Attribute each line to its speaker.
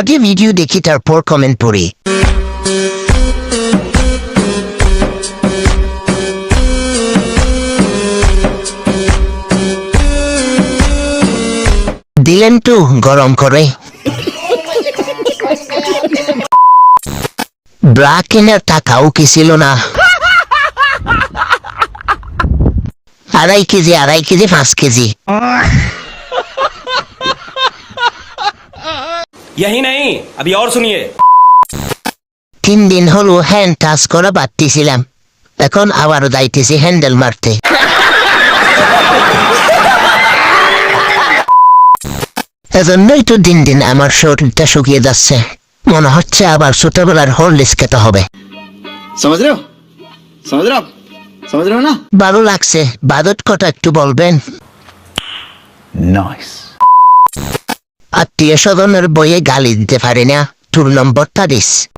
Speaker 1: আগে ভিডিও দেখি, তারপর কমেন্ট পড়ি। দিলেন তো, গরম করে। ব্রা টাকাও কি ছিল না? আড়াই কেজি আড়াই কেজি, পাঁচ কেজি।
Speaker 2: यही नहीं अभी और सुनिए
Speaker 1: তিন দিন হলো হ্যান্ড টাচ করা বাদ দিয়েছিলাম এখন আবারও যাইতেছি হ্যান্ডেল মারতে এজন্যই তো দিন দিন আমার শরীরটা শুকিয়ে যাচ্ছে মনে হচ্ছে আবার ছোটবেলার হরলিক্স খেতে হবে
Speaker 3: समझ रहे हो समझ रहे हो आप समझ रहे हो ना
Speaker 1: ভালো লাগছে বাদত কটা একটু বলবেন
Speaker 3: नाइस
Speaker 1: আত্মীয় স্বজনের বইয়ে গালি দিতে পারি না। তোর নম্বরটা দিস।